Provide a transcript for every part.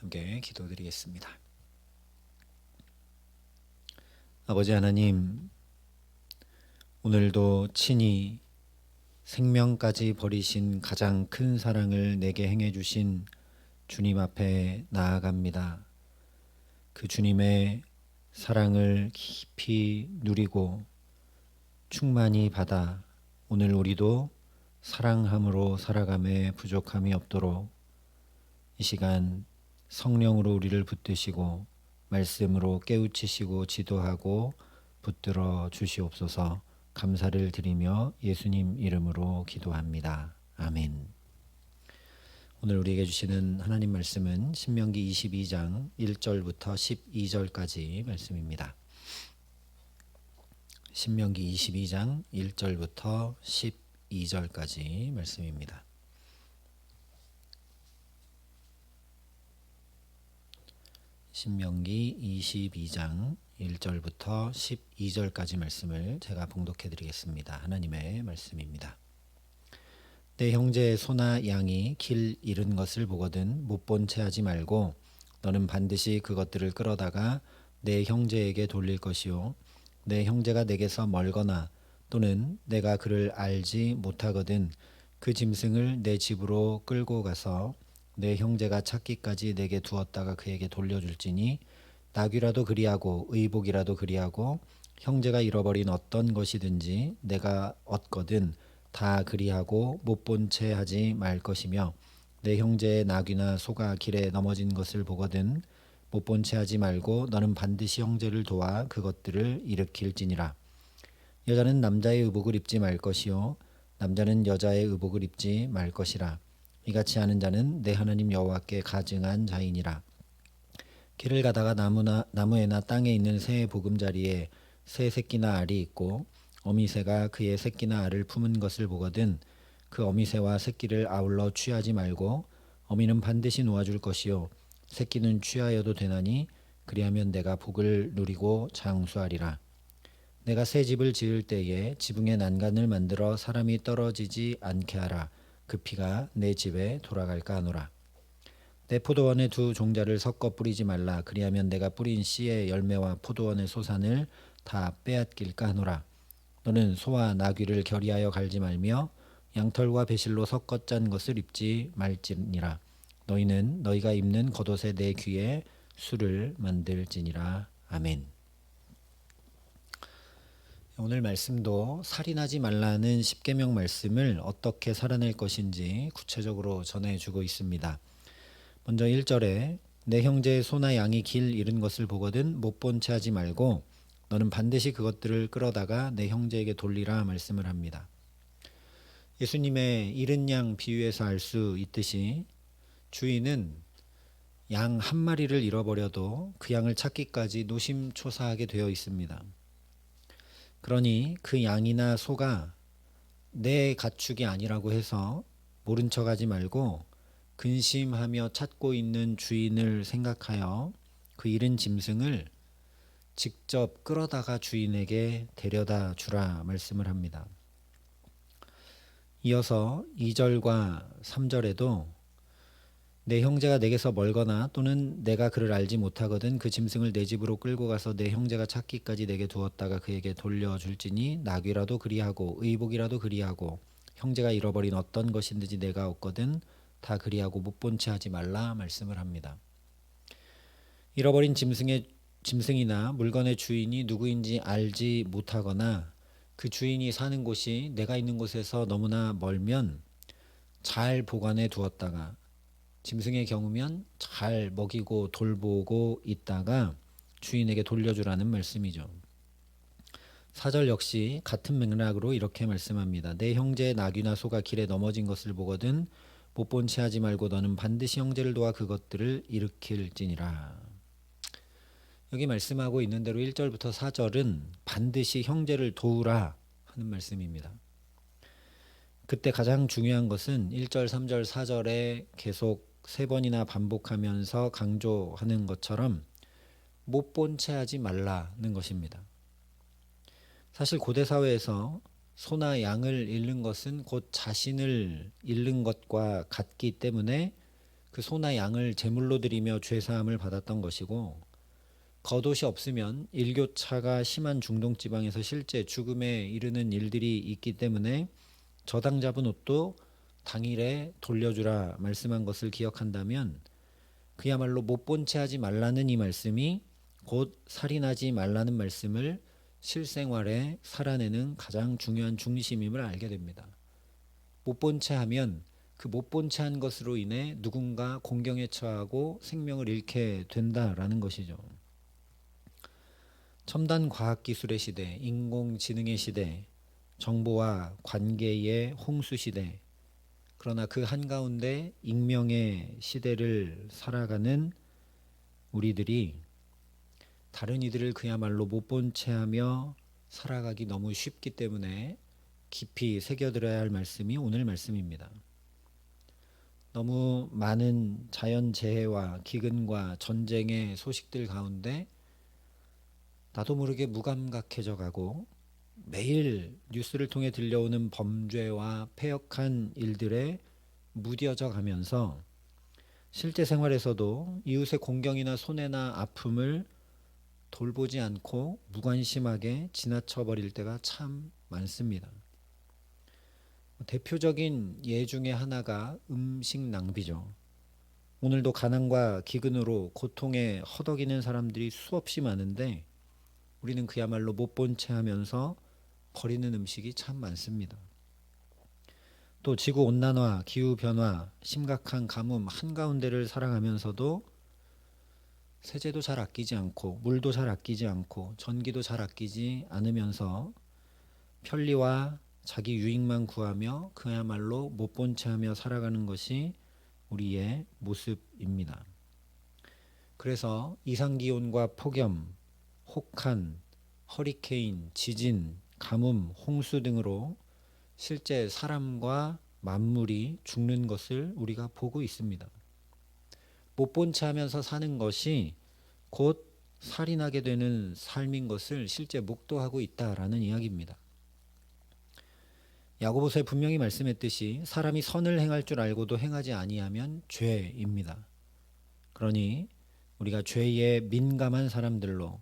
함께 기도드리겠습니다. 아버지 하나님, 오늘도 친히 생명까지 버리신 가장 큰 사랑을 내게 행해 주신 주님 앞에 나아갑니다. 그 주님의 사랑을 깊이 누리고 충만히 받아 오늘 우리도 사랑함으로 살아감에 부족함이 없도록 이 시간 성령으로 우리를 붙드시고 말씀으로 깨우치시고 지도하고 붙들어 주시옵소서 감사를 드리며 예수님 이름으로 기도합니다. 아멘. 오늘 우리에게 주시는 하나님 말씀은 신명기 22장 1절부터 12절까지 말씀입니다. 신명기 22장 1절부터 12절까지 말씀입니다. 신명기 22장 1절부터 12절까지 말씀을 제가 봉독해 드리겠습니다. 하나님의 말씀입니다. 내 형제의 소나 양이 길 잃은 것을 보거든 못 본 채 하지 말고 너는 반드시 그것들을 끌어다가 내 형제에게 돌릴 것이요 내 형제가 내게서 멀거나 또는 내가 그를 알지 못하거든 그 짐승을 내 집으로 끌고 가서 내 형제가 찾기까지 내게 두었다가 그에게 돌려줄지니 나귀라도 그리하고 의복이라도 그리하고 형제가 잃어버린 어떤 것이든지 내가 얻거든 다 그리하고 못 본 채 하지 말 것이며 내 형제의 나귀나 소가 길에 넘어진 것을 보거든 못 본 채 하지 말고 너는 반드시 형제를 도와 그것들을 일으킬지니라. 여자는 남자의 의복을 입지 말 것이요 남자는 여자의 의복을 입지 말 것이라 이같이 하는 자는 내 하나님 여호와께 가증한 자이니라. 길을 가다가 나무나 나무에나 땅에 있는 새의 보금자리에 새 새끼나 알이 있고 어미새가 그의 새끼나 알을 품은 것을 보거든 그 어미새와 새끼를 아울러 취하지 말고 어미는 반드시 놓아줄 것이요. 새끼는 취하여도 되나니 그리하면 내가 복을 누리고 장수하리라. 내가 새 집을 지을 때에 지붕에 난간을 만들어 사람이 떨어지지 않게 하라 그 피가 내 집에 돌아갈까 하노라. 내 포도원에 두 종자를 섞어 뿌리지 말라. 그리하면 내가 뿌린 씨의 열매와 포도원의 소산을 다 빼앗길까 하노라. 너는 소와 나귀를 결의하여 갈지 말며 양털과 배실로 섞어 짠 것을 입지 말지니라. 너희는 너희가 입는 겉옷의 내 귀에 술을 만들지니라. 아멘 오늘 말씀도 살인하지 말라는 십계명 말씀을 어떻게 살아낼 것인지 구체적으로 전해주고 있습니다. 먼저 1절에 내 형제의 소나 양이 길 잃은 것을 보거든 못 본 채 하지 말고 너는 반드시 그것들을 끌어다가 내 형제에게 돌리라 말씀을 합니다. 예수님의 잃은 양 비유에서 알 수 있듯이 주인은 양 한 마리를 잃어버려도 그 양을 찾기까지 노심초사하게 되어 있습니다. 그러니 그 양이나 소가 내 가축이 아니라고 해서 모른 척하지 말고 근심하며 찾고 있는 주인을 생각하여 그 잃은 짐승을 직접 끌어다가 주인에게 데려다 주라 말씀을 합니다. 이어서 2절과 3절에도 내 형제가 내게서 멀거나 또는 내가 그를 알지 못하거든 그 짐승을 내 집으로 끌고 가서 내 형제가 찾기까지 내게 두었다가 그에게 돌려줄지니 나귀라도 그리하고 의복이라도 그리하고 형제가 잃어버린 어떤 것인지 내가 얻거든 다 그리하고 못 본 채 하지 말라 말씀을 합니다. 잃어버린 짐승의 짐승이나 물건의 주인이 누구인지 알지 못하거나 그 주인이 사는 곳이 내가 있는 곳에서 너무나 멀면 잘 보관해 두었다가 짐승의 경우면 잘 먹이고 돌보고 있다가 주인에게 돌려주라는 말씀이죠. 사절 역시 같은 맥락으로 이렇게 말씀합니다. 내 형제의 나귀나 소가 길에 넘어진 것을 보거든 못본채 하지 말고 너는 반드시 형제를 도와 그것들을 일으킬지니라. 여기 말씀하고 있는 대로 1절부터 4절은 반드시 형제를 도우라 하는 말씀입니다. 그때 가장 중요한 것은 1절, 3절, 4절에 계속 세 번이나 반복하면서 강조하는 것처럼 못 본 채 하지 말라는 것입니다. 사실 고대 사회에서 소나 양을 잃는 것은 곧 자신을 잃는 것과 같기 때문에 그 소나 양을 제물로 드리며 죄 사함을 받았던 것이고 겉옷이 없으면 일교차가 심한 중동 지방에서 실제 죽음에 이르는 일들이 있기 때문에 저당 잡은 옷도 당일에 돌려주라 말씀한 것을 기억한다면 그야말로 못 본 채 하지 말라는 이 말씀이 곧 살인하지 말라는 말씀을 실생활에 살아내는 가장 중요한 중심임을 알게 됩니다. 못 본 채 하면 그 못 본 채 한 것으로 인해 누군가 공경에 처하고 생명을 잃게 된다라는 것이죠. 첨단 과학 기술의 시대, 인공지능의 시대, 정보와 관계의 홍수 시대, 그러나 그 한가운데 익명의 시대를 살아가는 우리들이 다른 이들을 그야말로 못 본 채 하며 살아가기 너무 쉽기 때문에 깊이 새겨들어야 할 말씀이 오늘 말씀입니다. 너무 많은 자연재해와 기근과 전쟁의 소식들 가운데 나도 모르게 무감각해져 가고 매일 뉴스를 통해 들려오는 범죄와 폐역한 일들에 무뎌져 가면서 실제 생활에서도 이웃의 공경이나 손해나 아픔을 돌보지 않고 무관심하게 지나쳐 버릴 때가 참 많습니다. 대표적인 예 중에 하나가 음식 낭비죠. 오늘도 가난과 기근으로 고통에 허덕이는 사람들이 수없이 많은데 우리는 그야말로 못 본 채 하면서 버리는 음식이 참 많습니다. 또 지구 온난화, 기후 변화, 심각한 가뭄 한가운데를 살아가면서도 세제도 잘 아끼지 않고 물도 잘 아끼지 않고 전기도 잘 아끼지 않으면서 편리와 자기 유익만 구하며 그야말로 못본채 하며 살아가는 것이 우리의 모습입니다. 그래서 이상기온과 폭염, 혹한, 허리케인, 지진, 가뭄, 홍수 등으로 실제 사람과 만물이 죽는 것을 우리가 보고 있습니다. 못 본 채 하면서 사는 것이 곧 살인하게 되는 삶인 것을 실제 목도하고 있다라는 이야기입니다. 야고보서에 분명히 말씀했듯이 사람이 선을 행할 줄 알고도 행하지 아니하면 죄입니다. 그러니 우리가 죄에 민감한 사람들로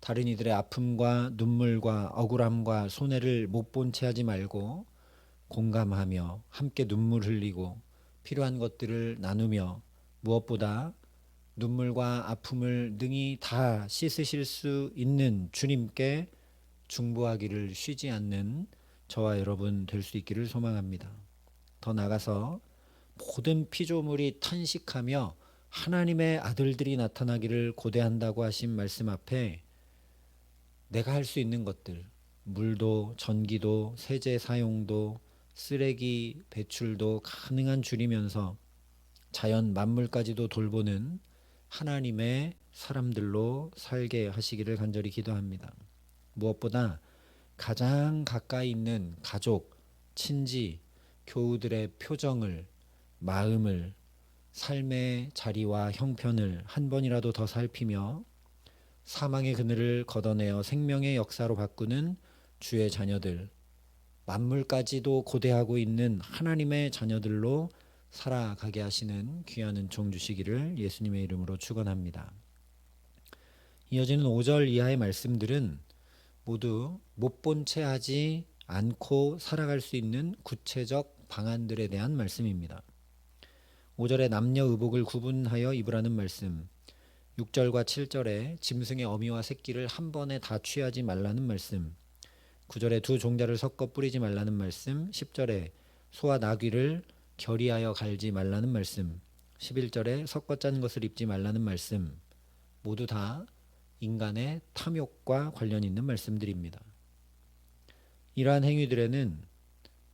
다른 이들의 아픔과 눈물과 억울함과 손해를 못 본 채 하지 말고 공감하며 함께 눈물 흘리고 필요한 것들을 나누며 무엇보다 눈물과 아픔을 능히 다 씻으실 수 있는 주님께 중보하기를 쉬지 않는 저와 여러분 될 수 있기를 소망합니다. 더 나가서 모든 피조물이 탄식하며 하나님의 아들들이 나타나기를 고대한다고 하신 말씀 앞에 내가 할 수 있는 것들, 물도, 전기도, 세제 사용도, 쓰레기 배출도 가능한 줄이면서 자연 만물까지도 돌보는 하나님의 사람들로 살게 하시기를 간절히 기도합니다. 무엇보다 가장 가까이 있는 가족, 친지, 교우들의 표정을, 마음을, 삶의 자리와 형편을 한 번이라도 더 살피며 사망의 그늘을 걷어내어 생명의 역사로 바꾸는 주의 자녀들, 만물까지도 고대하고 있는 하나님의 자녀들로 살아가게 하시는 귀한 은총 주시기를 예수님의 이름으로 축원합니다. 이어지는 5절 이하의 말씀들은 모두 못 본 채 하지 않고 살아갈 수 있는 구체적 방안들에 대한 말씀입니다. 5절에 남녀 의복을 구분하여 입으라는 말씀, 6절과 7절에 짐승의 어미와 새끼를 한 번에 다 취하지 말라는 말씀, 9절에 두 종자를 섞어 뿌리지 말라는 말씀, 10절에 소와 나귀를 결의하여 갈지 말라는 말씀, 11절에 섞어 짠 것을 입지 말라는 말씀, 모두 다 인간의 탐욕과 관련 있는 말씀들입니다. 이러한 행위들에는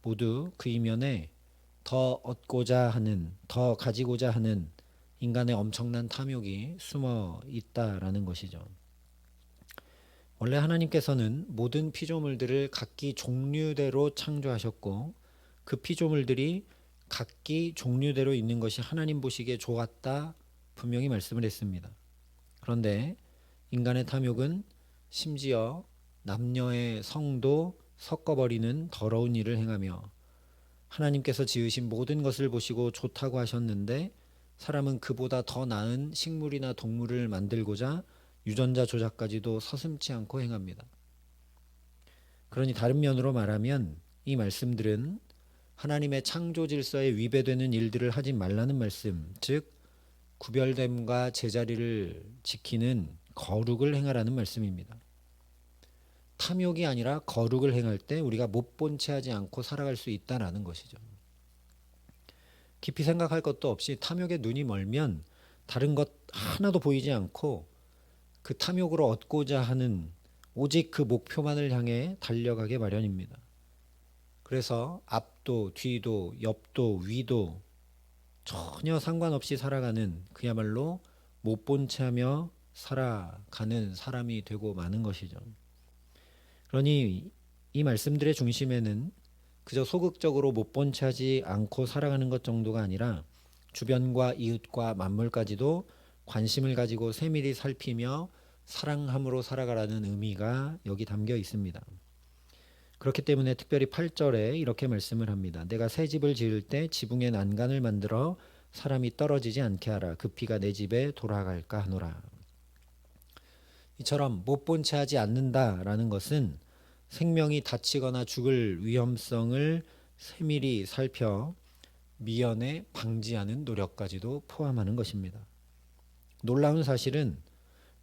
모두 그 이면에 더 얻고자 하는, 더 가지고자 하는 인간의 엄청난 탐욕이 숨어 있다라는 것이죠. 원래 하나님께서는 모든 피조물들을 각기 종류대로 창조하셨고 그 피조물들이 각기 종류대로 있는 것이 하나님 보시기에 좋았다 분명히 말씀을 했습니다. 그런데 인간의 탐욕은 심지어 남녀의 성도 섞어버리는 더러운 일을 행하며 하나님께서 지으신 모든 것을 보시고 좋다고 하셨는데 사람은 그보다 더 나은 식물이나 동물을 만들고자 유전자 조작까지도 서슴치 않고 행합니다. 그러니 다른 면으로 말하면 이 말씀들은 하나님의 창조 질서에 위배되는 일들을 하지 말라는 말씀, 즉 구별됨과 제자리를 지키는 거룩을 행하라는 말씀입니다. 탐욕이 아니라 거룩을 행할 때 우리가 못 본 채 하지 않고 살아갈 수 있다라는 것이죠. 깊이 생각할 것도 없이 탐욕에 눈이 멀면 다른 것 하나도 보이지 않고 그 탐욕으로 얻고자 하는 오직 그 목표만을 향해 달려가게 마련입니다. 그래서 앞도 뒤도 옆도 위도 전혀 상관없이 살아가는 그야말로 못 본 채 하며 살아가는 사람이 되고 마는 것이죠. 그러니 이 말씀들의 중심에는 그저 소극적으로 못본채 하지 않고 살아가는 것 정도가 아니라 주변과 이웃과 만물까지도 관심을 가지고 세밀히 살피며 사랑함으로 살아가라는 의미가 여기 담겨 있습니다. 그렇기 때문에 특별히 8절에 이렇게 말씀을 합니다. 내가 새 집을 지을 때 지붕에 난간을 만들어 사람이 떨어지지 않게 하라. 그 피가 내 집에 돌아갈까 하노라. 이처럼 못 본 채 하지 않는다라는 것은 생명이 다치거나 죽을 위험성을 세밀히 살펴 미연에 방지하는 노력까지도 포함하는 것입니다. 놀라운 사실은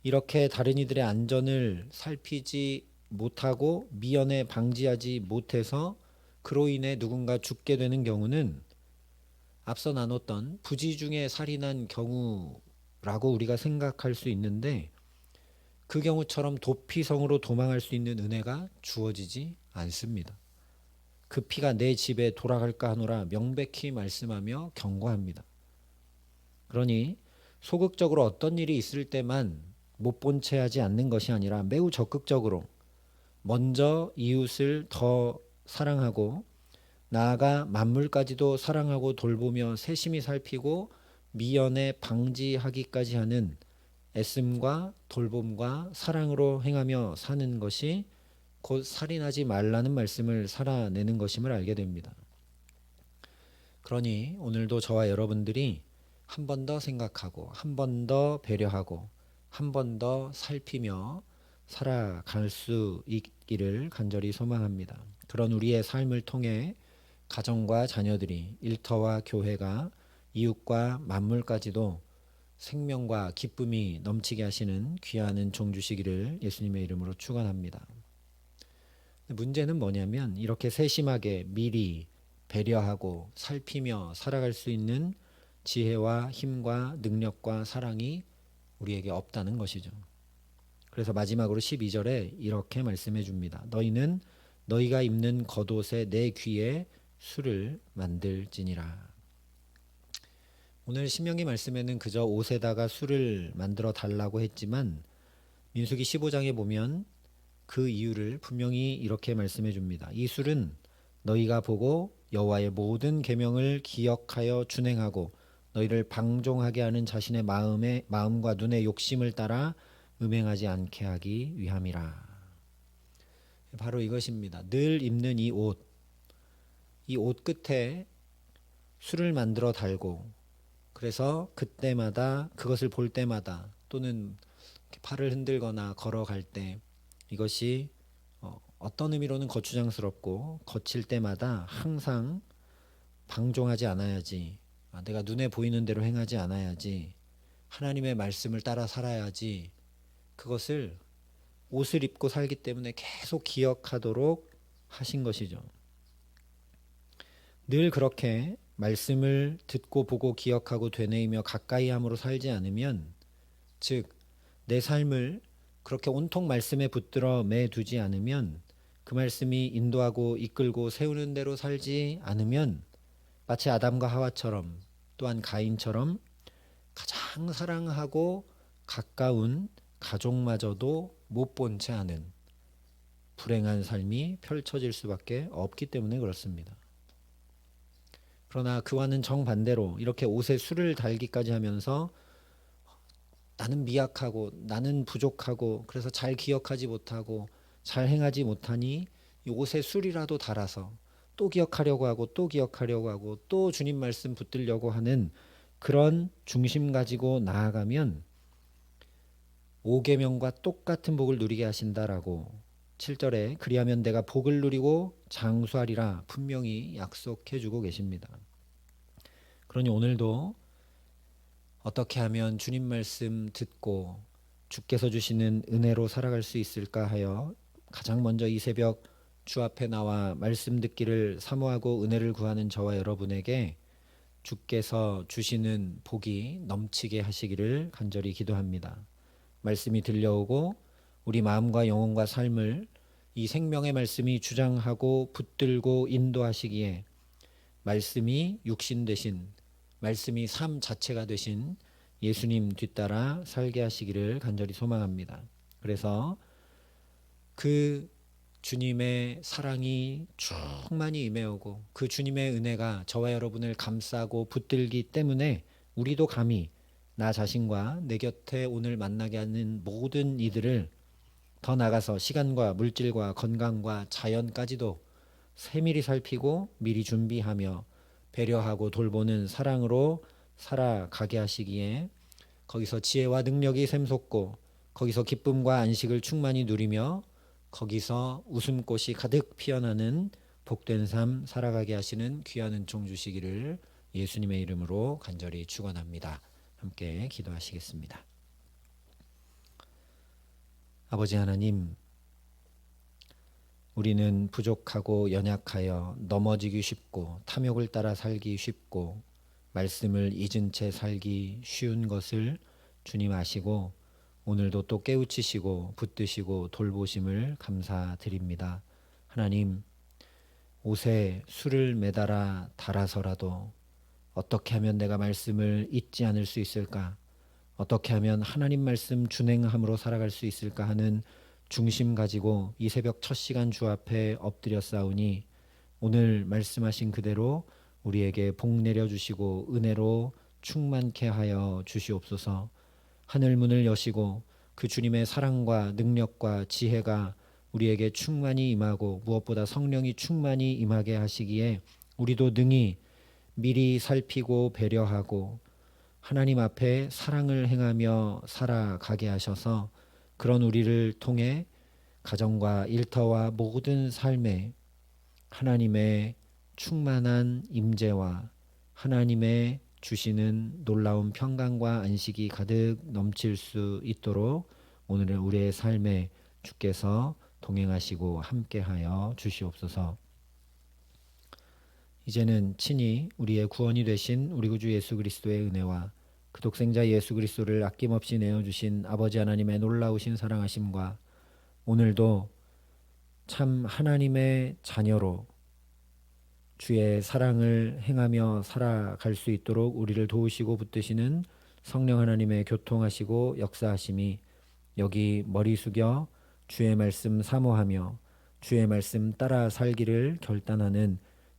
이렇게 다른 이들의 안전을 살피지 못하고 미연에 방지하지 못해서 그로 인해 누군가 죽게 되는 경우는 앞서 나눴던 부지 중에 살인한 경우라고 우리가 생각할 수 있는데 그 경우처럼 도피성으로 도망할 수 있는 은혜가 주어지지 않습니다. 그 피가 내 집에 돌아갈까 하노라 명백히 말씀하며 경고합니다. 그러니 소극적으로 어떤 일이 있을 때만 못 본 채 하지 않는 것이 아니라 매우 적극적으로 먼저 이웃을 더 사랑하고 나아가 만물까지도 사랑하고 돌보며 세심히 살피고 미연에 방지하기까지 하는 애씀과 돌봄과 사랑으로 행하며 사는 것이 곧 살인하지 말라는 말씀을 살아내는 것임을 알게 됩니다. 그러니 오늘도 저와 여러분들이 한 번 더 생각하고 한 번 더 배려하고 한 번 더 살피며 살아갈 수 있기를 간절히 소망합니다. 그런 우리의 삶을 통해 가정과 자녀들이 일터와 교회가 이웃과 만물까지도 생명과 기쁨이 넘치게 하시는 귀한 종 주시기를 예수님의 이름으로 축원합니다. 문제는 뭐냐면 이렇게 세심하게 미리 배려하고 살피며 살아갈 수 있는 지혜와 힘과 능력과 사랑이 우리에게 없다는 것이죠. 그래서 마지막으로 12절에 이렇게 말씀해 줍니다. 너희는 너희가 입는 겉옷에 내 귀에 술을 만들지니라. 오늘 신명기 말씀에는 그저 옷에다가 술을 만들어 달라고 했지만 민수기 15장에 보면 그 이유를 분명히 이렇게 말씀해 줍니다. 이 술은 너희가 보고 여호와의 모든 계명을 기억하여 준행하고 너희를 방종하게 하는 자신의 마음의 마음과 눈의 욕심을 따라 음행하지 않게 하기 위함이라. 바로 이것입니다. 늘 입는 이 옷, 이 옷 끝에 술을 만들어 달고, 그래서 그때마다 그것을 볼 때마다 또는 팔을 흔들거나 걸어갈 때 이것이 어, 어떤 의미로는 거추장스럽고 거칠 때마다 항상 방종하지 않아야지, 아, 내가 눈에 보이는 대로 행하지 않아야지, 하나님의 말씀을 따라 살아야지. 그것을 옷을 입고 살기 때문에 계속 기억하도록 하신 것이죠. 늘 그렇게 말씀을 듣고 보고 기억하고 되뇌이며 가까이 함으로 살지 않으면 즉 내 삶을 그렇게 온통 말씀에 붙들어 매 두지 않으면 그 말씀이 인도하고 이끌고 세우는 대로 살지 않으면 마치 아담과 하와처럼 또한 가인처럼 가장 사랑하고 가까운 가족마저도 못 본 채 하는 불행한 삶이 펼쳐질 수밖에 없기 때문에 그렇습니다. 그러나 그와는 정반대로 이렇게 옷에 술을 달기까지 하면서 나는 미약하고 나는 부족하고 그래서 잘 기억하지 못하고 잘 행하지 못하니 이 옷에 술이라도 달아서 또 기억하려고 하고 또 기억하려고 하고 또 주님 말씀 붙들려고 하는 그런 중심 가지고 나아가면 5계명과 똑같은 복을 누리게 하신다라고 7절에 그리하면 내가 복을 누리고 장수하리라 분명히 약속해 주고 계십니다. 그러니 오늘도 어떻게 하면 주님 말씀 듣고 주께서 주시는 은혜로 살아갈 수 있을까 하여 가장 먼저 이 새벽 주 앞에 나와 말씀 듣기를 사모하고 은혜를 구하는 저와 여러분에게 주께서 주시는 복이 넘치게 하시기를 간절히 기도합니다. 말씀이 들려오고 우리 마음과 영혼과 삶을 이 생명의 말씀이 주장하고 붙들고 인도하시기에 말씀이 육신 되신 말씀이 삶 자체가 되신 예수님 뒤따라 살게 하시기를 간절히 소망합니다. 그래서 그 주님의 사랑이 충만히 임해오고 그 주님의 은혜가 저와 여러분을 감싸고 붙들기 때문에 우리도 감히 나 자신과 내 곁에 오늘 만나게 하는 모든 이들을 더 나가서 시간과 물질과 건강과 자연까지도 세밀히 살피고 미리 준비하며 배려하고 돌보는 사랑으로 살아가게 하시기에 거기서 지혜와 능력이 샘솟고 거기서 기쁨과 안식을 충만히 누리며 거기서 웃음꽃이 가득 피어나는 복된 삶 살아가게 하시는 귀한 은총 주시기를 예수님의 이름으로 간절히 축원합니다. 함께 기도하시겠습니다. 아버지 하나님 우리는 부족하고 연약하여 넘어지기 쉽고 탐욕을 따라 살기 쉽고 말씀을 잊은 채 살기 쉬운 것을 주님 아시고 오늘도 또 깨우치시고 붙드시고 돌보심을 감사드립니다. 하나님 옷에 술을 매달아 달아서라도 어떻게 하면 내가 말씀을 잊지 않을 수 있을까? 어떻게 하면 하나님 말씀 준행함으로 살아갈 수 있을까 하는 중심 가지고 이 새벽 첫 시간 주 앞에 엎드려 싸우니 오늘 말씀하신 그대로 우리에게 복 내려 주시고 은혜로 충만케 하여 주시옵소서. 하늘 문을 여시고 그 주님의 사랑과 능력과 지혜가 우리에게 충만히 임하고 무엇보다 성령이 충만히 임하게 하시기에 우리도 능히 미리 살피고 배려하고 하나님 앞에 사랑을 행하며 살아가게 하셔서 그런 우리를 통해 가정과 일터와 모든 삶에 하나님의 충만한 임재와 하나님의 주시는 놀라운 평강과 안식이 가득 넘칠 수 있도록 오늘의 우리의 삶에 주께서 동행하시고 함께하여 주시옵소서. 이제는 친히 우리의 구원이 되신 우리 구주 예수 그리스도의 은혜와 그 독생자 예수 그리스도를 아낌없이 내어 주신 아버지 하나님의 놀라우신 사랑하심과 오늘도 참 하나님의 자녀로 주의 사랑을 행하며 살아갈 수 있도록 우리를 도우시고 붙드시는 성령 하나님의 교통하시고 역사하심이 여기 머리 숙여 주의 말씀 사모하며 주의 말씀 따라 살기를 결단하는